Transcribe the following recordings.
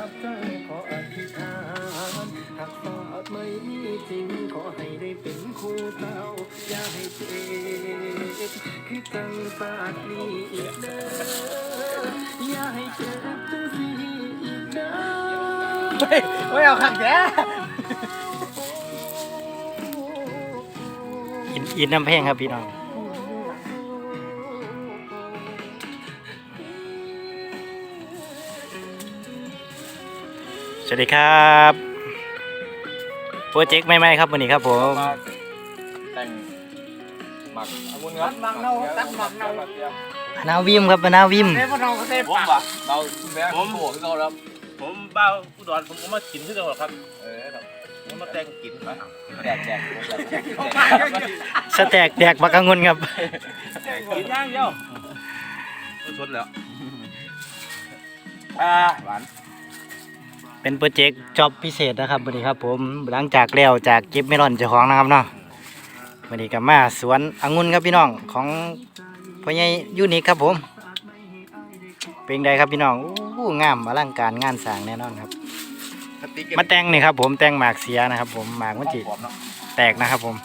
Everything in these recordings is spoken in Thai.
ขออธิษฐานหากฟ้าไม่มีจริงขอให้ได้เป็นคู่เต้าอย่าให้เจ็บคือจังศาสตร์นี้อีกเด้ออย่าให้เจ็บจังสีอีกเด้อเฮ้ยไม่เอาขังแกอินอินน้ำเพลงครับพี่น้อง สวัสดีครับโปรเจกต์ใหม่ๆครับวันนี้ครับผมมาแต่งหมักอามุนครับตัดหมักเนาตัดหมักเนามะนาววิมครับมะนาววิมเทพเราก็เทพผมปากปะเราแม่ผมโบกเราครับผมเบ้าอุดรผมก็มากินที่ตลอดครับเออครับผมมาแต่งกินนะแดกแดกแดกสแต็กแดกบักกังวลครับกินย่างเดียวชนแล้วอ่าหวาน เป็นโปรเจกต์จ็อบพิเศษนะครับวันนี้ครับผมหลังจากแล้วจากเก็บเมลอนเจ้าของนะครับเนาะวันนี้ก็มาสวนองุ่นครับพี่น้องของพ่อใหญ่ยูนิคครับผม เป็นไงครับพี่น้องอู้งามอลังการงานสร้างแน่นอนครับ มาแต่งนี่ครับ ผมแต่งหมากเสียนะครับ ผมหมากมันจิแตกนะครับผม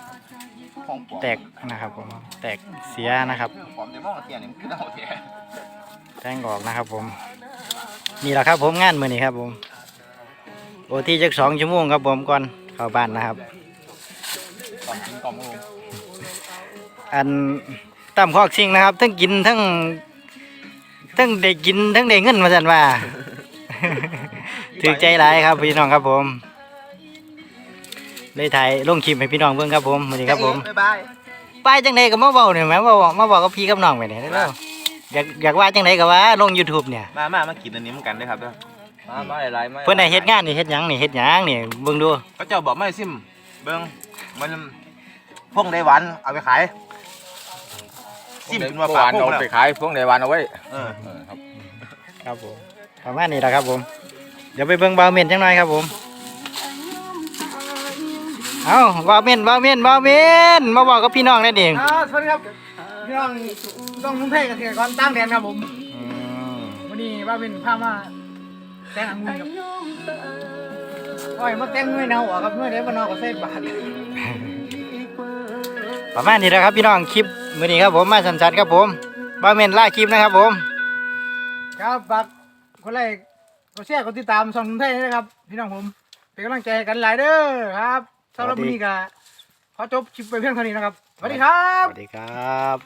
แตกนะครับผม แตกเสียนะครับแตงออกนะครับผมนี่แหละครับผมงานมือนี้ครับผม โอที่จักสองชั่วโมงครับผมก่อนเข้าบ้านนะครับกล่อมกินกล่อมครับผมอันตามคอกชิงนะครับ ทั้งกินทั้งทั้งได้กินทั้งได้เงินมาสันว่า ถือใจหลายครับพี่น้องครับผมเลยถ่ายลงคลิปให้พี่น้องเบิ่งครับผมมือนี้ครับผมบ๊ายบายป้ายจังไดก็มาเว้าเนี่ยแหม่มาบอกมาบอกกับพี่กับน้องไปเนี่ยเด้ออยากอยากว่าจังไดก็ว่าลง YouTube เนี่ย มามามากินอันนี้เหมือนกันด้วยครับ มามาหลายๆมาเพิ่นให้เฮ็ดงานนี่เฮ็ดหยังนี่เฮ็ดหยังนี่เบิ่งดูเขาเจ้าบอกไม่ซิมเบิ้งมันพวกไดหวานเอาไปขายซิมเป็นมาฝากพวกเอาไปขายพวกในวันเอาไว้เออครับครับผมประมาณนี้แหละครับผม เดี๋ยวไปเบิ่งบาวเมนจังหน่อยครับผมเอาบาวเมนบาวเมนบาวเมนมาบอกกับพี่น้องนั่นเองอ่าสวัสดีครับพี่น้องต้องทุ่งเทกับเกษตรกรตั้งแดนครับผมอืมวันนี้ว่าเป็นพามา แต่งองุ่นครับโอ้ยมาแต่งหน่วยเนาอะครับหน่วยเดียวมานอกกับเส้นบาทประมาณนี้แหละครับพี่น้องคลิปมื้อนี้ครับผมมาสั้นๆครับผมบาวเมนล่าคลิปนะครับผม ครับฝากคนไลค์กดแชร์กดติดตามช่องทุ่งเทนะครับ พี่น้องผม เป็นกำลังใจให้กันหลายเด้อครับสำหรับวันนี้ก็ขอจบคลิปไปเพียงเท่านี้นะครับสวัสดีครับ สวัสดีครับ